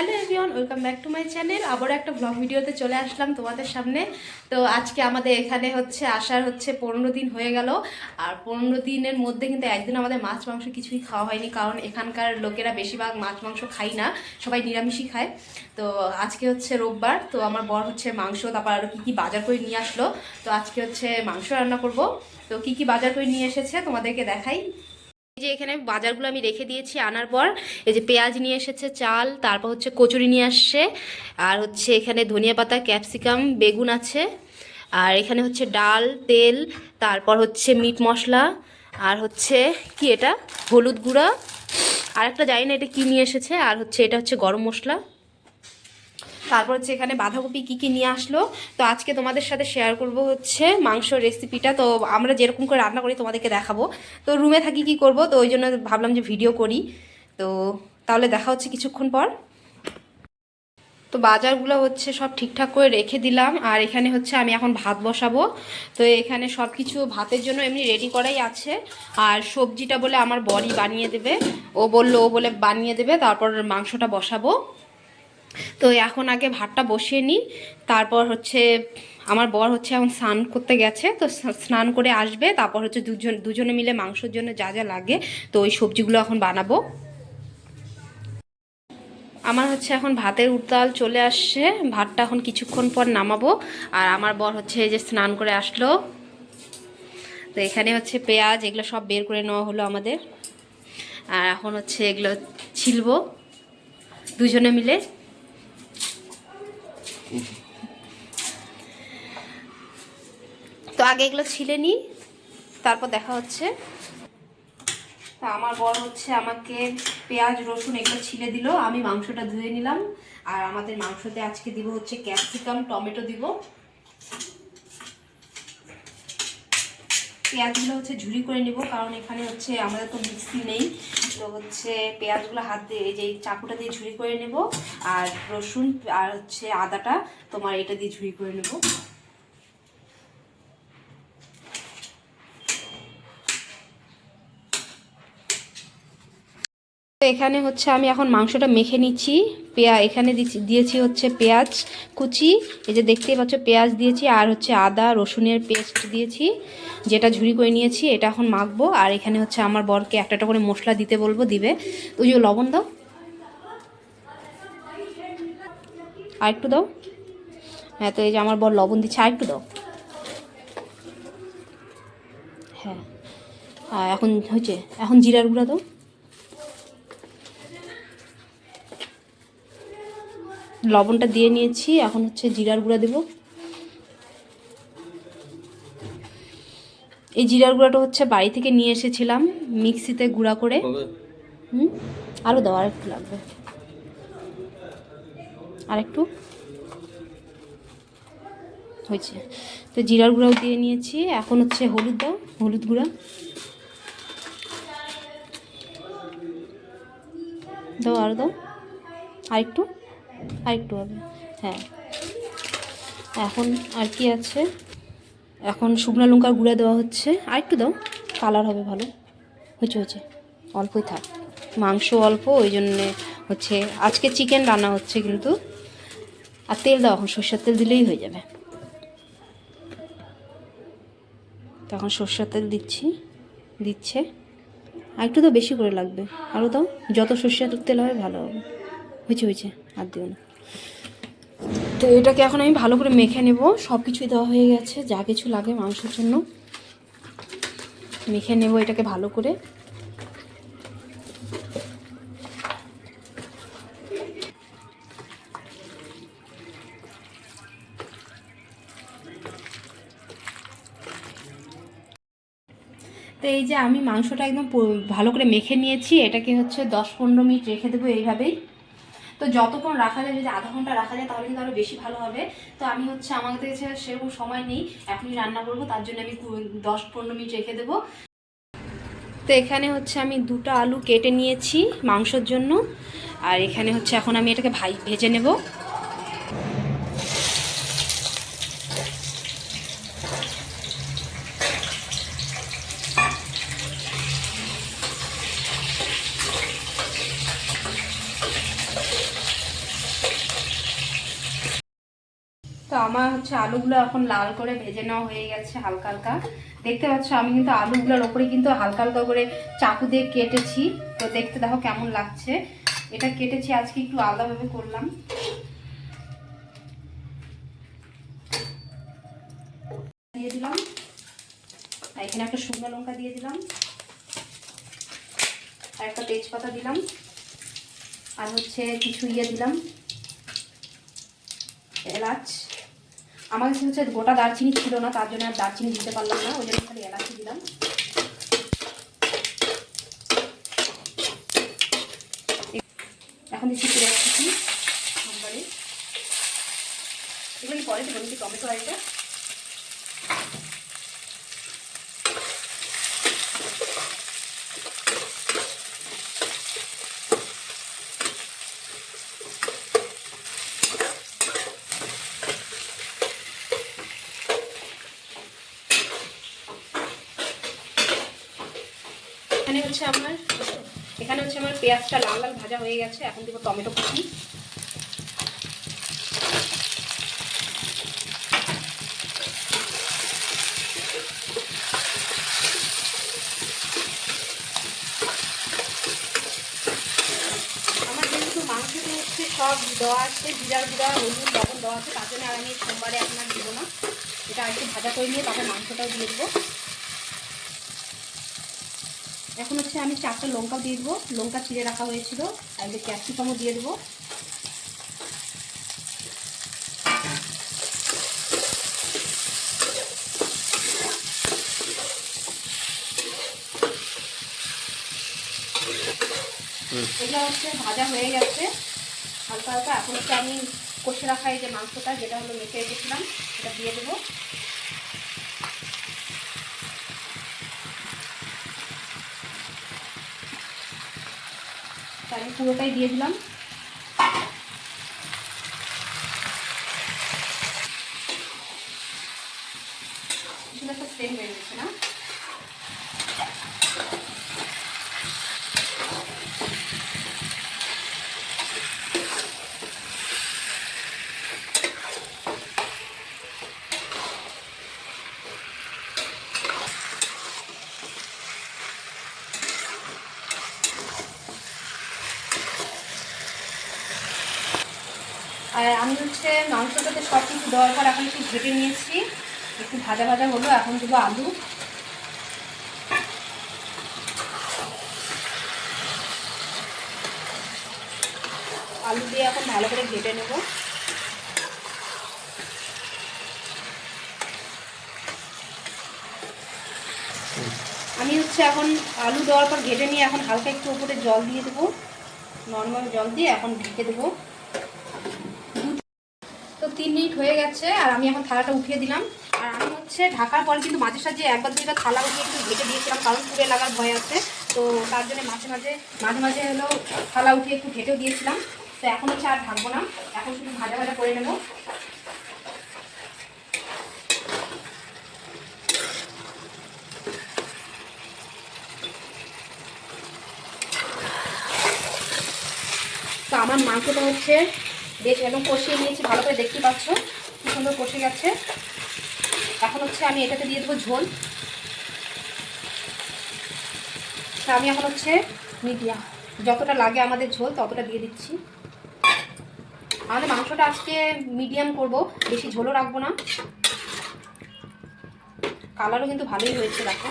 Hello everyone, welcome back to my channel. আবার একটা blog ভিডিওতে চলে আসলাম তোমাদের সামনে। তো আজকে আমাদের এখানে হচ্ছে আসার হচ্ছে পনেরো দিন হয়ে গেল। আর পনেরো দিনের মধ্যে কিন্তু একদিন আমাদের মাছ, মাংস কিছুই খাওয়া হয়নি, কারণ এখানকার লোকেরা বেশিরভাগ মাছ, মাংস খাই না, সবাই নিরামিষই খায়। তো আজকে হচ্ছে রোববার, তো আমার বর হচ্ছে মাংস, তারপর আরও কী কী বাজার করে নিয়ে আসলো। তো আজকে হচ্ছে মাংস রান্না করব। তো কী কী বাজার করে নিয়ে এসেছে তোমাদেরকে দেখাই। যে এখানে বাজারগুলো আমি রেখে দিয়েছি আনার পর, এই যে পেঁয়াজ নিয়ে এসেছে, চাল, তারপর হচ্ছে কচুরি নিয়ে আসছে, আর হচ্ছে এখানে ধনিয়া পাতা, ক্যাপসিকাম, বেগুন আছে, আর এখানে হচ্ছে ডাল, তেল, তারপর হচ্ছে মিট মশলা, আর হচ্ছে কি এটা? হলুদ গুঁড়া আর একটা জানি না এটা কী নিয়ে এসেছে, আর হচ্ছে এটা হচ্ছে গরম মশলা। তারপর হচ্ছে এখানে বাঁধাকপি কী কী নিয়ে আসলো? তো আজকে তোমাদের সাথে শেয়ার করব হচ্ছে মাংস রেসিপিটা তো আমরা যেরকম করে রান্না করি তোমাদেরকে দেখাবো। তো রুমে থাকি কি করব? তো ওই জন্য ভাবলাম যে ভিডিও করি। তো তাহলে দেখা হচ্ছে কিছুক্ষণ পর। তো বাজারগুলো হচ্ছে সব ঠিকঠাক করে রেখে দিলাম। আর এখানে হচ্ছে আমি এখন ভাত বসাবো। তো এখানে সব কিছু ভাতের জন্য এমনি রেডি করাই আছে। আর সবজিটা বলে আমার বড়ি বানিয়ে দেবে। ও বলল, ও বলে বানিয়ে দেবে, তারপর মাংসটা বসাবো। তো এখন আগে ভাতটা বসিয়ে নিই। তারপর হচ্ছে আমার বর হচ্ছে এখন স্নান করতে গেছে, তো স্নান করে আসবে। তারপর হচ্ছে দুজন, দুজনে মিলে মাংসের জন্য যা যা লাগে, তো ওই সবজিগুলো এখন বানাবো। আমার হচ্ছে এখন ভাতের উত্তাল চলে আসছে, ভাতটা এখন কিছুক্ষণ পর নামাবো। আর আমার বর হচ্ছে যে স্নান করে আসলো। তো এখানে হচ্ছে পেঁয়াজ, এগুলো সব বের করে নেওয়া হলো আমাদের। আর এখন হচ্ছে এগুলো ছিলবো, দুজনে মিলে। তো আগে এগুলো ছিলে নিই তারপর দেখা হচ্ছে। তা আমার বর হচ্ছে আমাকে পেঁয়াজ, রসুন এগুলো ছিলে দিল, আমি মাংসটা ধুয়ে নিলাম। আর আমাদের মাংসতে আজকে দিব হচ্ছে ক্যাপসিকাম, টমেটো দিব। পেঁয়াজগুলো হচ্ছে ঝুরি করে নিব, কারণ এখানে হচ্ছে আমাদের তো মিক্সি নেই। তো হচ্ছে পেঁয়াজগুলো হাত দিয়ে, এই যে চাকুটা দিয়ে ঝুড়ি করে নেব, আর রসুন আর হচ্ছে আদাটা তোমার এটা দিয়ে ঝুড়ি করে নেব। এখানে হচ্ছে আমি এখন মাংসটা মেখে নিচ্ছি। পেঁয়া এখানে দিয়েছি হচ্ছে পেঁয়াজ কুচি। এই যে দেখতেই পাচ্ছ, পেঁয়াজ দিয়েছি আর হচ্ছে আদা, রসুনের পেস্ট দিয়েছি। যেটা ঝুড়ি করে নিয়েছি, এটা এখন মাখবো। আর এখানে হচ্ছে আমার বরকে একটা করে মশলা দিতে বলব, দিবে। ওই যে লবণ দাও। আর একটু দাও। হ্যাঁ তো এই যে আমার বর লবণ দিচ্ছে আর একটু দাও। হ্যাঁ। এখন হচ্ছে, এখন জিরার গুঁড়া দাও। লবণটা দিয়ে নিয়েছি এখন হচ্ছে জিরার গুঁড়া দেব। এই জিরার গুঁড়াটা হচ্ছে বাড়ি থেকে নিয়ে এসেছিলাম মিক্সিতে গুঁড়া করে। হুম? আরও দাও আরেকটু লাগবে। আরেকটু হয়েছে। তো জিরার গুঁড়াও দিয়ে নিয়েছি এখন হচ্ছে হলুদ দাও হলুদ গুঁড়া। দাও আরও দাও। আরেকটু আর একটু হবে হ্যাঁ। এখন আর কি আছে? এখন শুকনো লঙ্কার গুঁড়া দেওয়া হচ্ছে। আর একটু দাও কালার হবে ভালো। হচ্ছে হচ্ছে অল্পই থাক। মাংস অল্প, ওই জন্যে হচ্ছে আজকে চিকেন রান্না হচ্ছে কিন্তু। আর তেল দাও, এখন সর্ষের তেল দিলেই হয়ে যাবে। তখন সর্ষের তেল দিচ্ছি। দিচ্ছে। আর একটু তো বেশি করে লাগবে। আরও দাও। যত সর্ষের তেল হবে, ভালো হবে। হয়েছে হয়েছে। আর দিও না। তো এটাকে এখন আমি ভালো করে মেখে নেব। সব কিছুই দেওয়া হয়ে গেছে, যা কিছু লাগে মাংসের জন্য। মেখে নেব এটাকে ভালো করে। তো এই যে আমি মাংসটা একদম ভালো করে মেখে নিয়েছি, এটাকে হচ্ছে দশ পনেরো মিনিট রেখে দেবো এইভাবেই। তো যতক্ষণ রাখা যায়, যদি আধা ঘণ্টা রাখা যায়, তাহলে কিন্তু আরও বেশি ভালো হবে। তো আমি হচ্ছে আমাদের কাছে সেরকম সময় নেই, এখনই রান্না করব, তার জন্য আমি দশ পনেরো মিনিট রেখে দেবো। তো এখানে হচ্ছে আমি দুটো আলু কেটে নিয়েছি মাংসর জন্য, আর এখানে হচ্ছে এখন আমি এটাকে ভাই ভেজে নেব। আমার হচ্ছে আলুগুলো এখন লাল করে ভেজে নেওয়া হয়ে গেছে হালকা হালকা। দেখতে পাচ্ছ, আমি কিন্তু আলুগুলোর ওপরে কিন্তু হালকা হালকা করে চাকু দিয়ে কেটেছি। তো দেখতে দেখো কেমন লাগছে। এটা কেটেছি, আজকে একটু আলাদাভাবে করলাম। দিয়ে দিলাম। এখানে একটা শুকনো লঙ্কা দিয়ে দিলাম। আর একটা তেজপাতা দিলাম। আর হচ্ছে কিছু ইয়ে দিলাম। এলাচ। আমার কাছে হচ্ছে গোটা দারচিনি ছিল না, তার জন্য আর দারচিনি দিতে পারলাম না, ওই জন্য খালি এলাচি দিলাম। এখন দিচ্ছি পেঁয়াজ কুচি নম্বরে এগুলো পরে দেবো টমেটো আর আমার। এখানে হচ্ছে আমার পেঁয়াজটা লাল লাল ভাজা হয়ে গেছে। এখন দেবো টমেটো কুচি। সব দেওয়া আছে জিরার গুঁড়া, হলুদ, লবণ দেওয়া আছে, তার জন্য আর আমি সোমবারে আর দেবো না। এটা একটু ভাজা করে নিয়ে তারপর মাংসটাও দিয়ে দেবো। এখন হচ্ছে আমি চারটা লঙ্কাও দিয়ে দেবো। লঙ্কা চিড়ে রাখা হয়েছিল, আর ক্যাপসিকামও দিয়ে দেবো। এগুলো হচ্ছে ভাজা হয়ে গেছে। হালকা হালকা। এখন হচ্ছে আমি কষে রাখা এই যে মাংসটা, যেটা হলো মেখে রেখেছিলাম, সেটা দিয়ে দেবো। তা আমি পুরোটাই দিয়ে দিলাম সুন্দর একটা সেন্ট হয়ে গেছে না আর আমি হচ্ছে মাংসটাতে সব কিছু দেওয়ার পর এখন একটু ঘেটে নিয়েছি। একটু ভাজা ভাজা হলো, এখন দেবো আলু। আলু দিয়ে এখন ভালো করে ঘেটে নেব। আমি হচ্ছে এখন আলু দেওয়ার পর ঘেটে নিয়ে এখন হালকা একটু উপরে জল দিয়ে দেবো। নর্মাল জল দিয়ে এখন ঢেকে দেবো। তিন মিনিট হয়ে গেছে আর আমি এখন থালাটা উঠিয়ে দিলাম। আর আমি হচ্ছে ঢাকার পরে কিন্তু মাঝে সাঝে একবার দুইবার থালা উঠিয়ে একটু ঢেকে দিয়েছিলাম, কারণ পুড়ে লাগার ভয় আছে। তো তার জন্য মাঝে মাঝে মাঝে মাঝে হলো থালা উঠিয়ে একটু ঢেকেও দিয়েছিলাম। তো এখন হচ্ছে আর ঢাকবো না, এখন শুধু ভাজা ভাজা করে নেব। তো আমার মাংসটা হচ্ছে বেশ, একদম কষিয়ে নিয়েছি, ভালো করে দেখতে পাচ্ছ কি সুন্দর কষে গেছে। এখন হচ্ছে আমি এটাতে দিয়ে দেবো ঝোল। আমি এখন হচ্ছে মিডিয়াম। যতটা লাগে আমাদের ঝোল, ততটা দিয়ে দিচ্ছি। আমাদের মাংসটা আজকে মিডিয়াম করব, বেশি ঝোলও রাখব না। কালারও কিন্তু ভালোই হয়েছে, দেখো।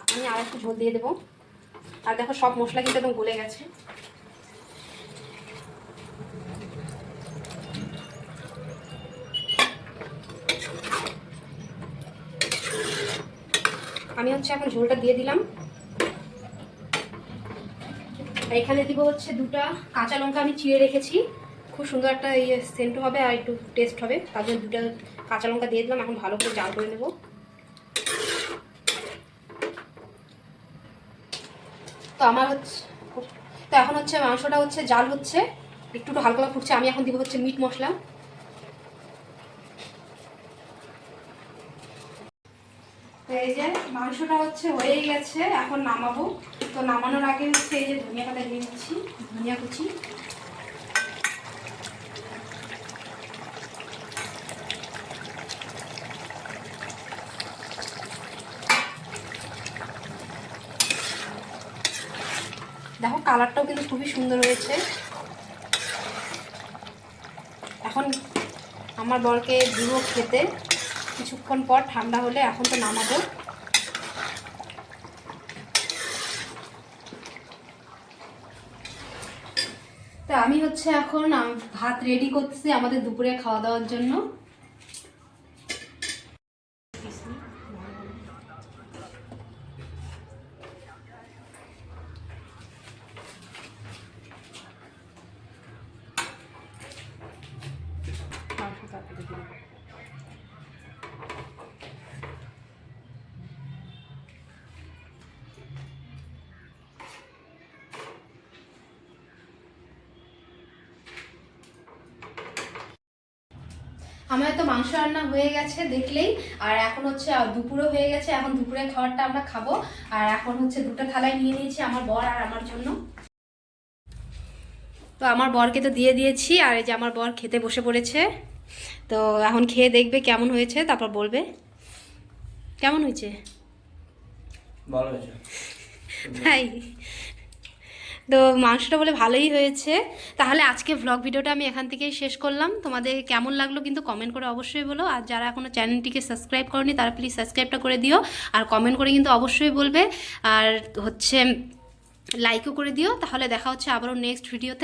আমি আর একটু ঝোল দিয়ে দেবো। আর দেখো সব মশলা কিন্তু একদম গলে গেছে। আমি হচ্ছে এখন ঝোলটা দিয়ে দিলাম। আর এখানে দিব হচ্ছে দুটা কাঁচা লঙ্কা আমি চিড়ে রেখেছি। খুব সুন্দর একটা ইয়ে সেন্ট হবে আর একটু টেস্ট হবে। তার জন্য দুটা কাঁচা লঙ্কা দিয়ে দিলাম। এখন ভালো করে জাল করে নেব। তো আমার হচ্ছে তো এখন হচ্ছে মাংসটা হচ্ছে, জাল হচ্ছে, একটু একটু হালকা ফুটছে, আমি এখন দিব হচ্ছে মিট মশলা। এই যে মাংসটা হচ্ছে হয়ে গেছে, এখন নামাবো। তো নামানোর আগে হচ্ছে এই যে ধনিয়া পাতা নিয়ে নিচ্ছি ধনিয়া কুচি। কালারটাও কিন্তু খুবই সুন্দর হয়েছে। এখন আমার বরকে দিব খেতে, কিছুক্ষণ পর ঠান্ডা হলে এখন তো নামাবো। তো আমি হচ্ছে এখন ভাত রেডি করতেছি আমাদের দুপুরে খাওয়া দাওয়ার জন্য। আমার তো মাংস রান্না হয়ে গেছে দেখলেই। আর এখন হচ্ছে দুপুরও হয়ে গেছে। এখন দুপুরে খাবারটা আমরা খাব। আর এখন হচ্ছে দুটো থালায় নিয়ে নিয়েছি আমার বর আর আমার জন্য। তো আমার বরকে তো দিয়ে দিয়েছি। আর এই যে আমার বর খেতে বসে পড়েছে। তো এখন খেয়ে দেখবে কেমন হয়েছে তারপর বলবে। কেমন হয়েছে? ভালো হয়েছে। তাই? তো মাংসটা বলে ভালোই হয়েছে। তাহলে আজকে ব্লগ ভিডিওটা আমি এখান থেকেই শেষ করলাম। তোমাদের কেমন লাগল কিন্তু কমেন্ট করে অবশ্যই বলো। আর যারা এখনও চ্যানেলটিকে সাবস্ক্রাইব করনি, তারা প্লিজ সাবস্ক্রাইবটা করে দিও। আর কমেন্ট করে কিন্তু অবশ্যই বলবে। আর হচ্ছে লাইকও করে দিও। তাহলে দেখা হচ্ছে আবারও নেক্সট ভিডিওতে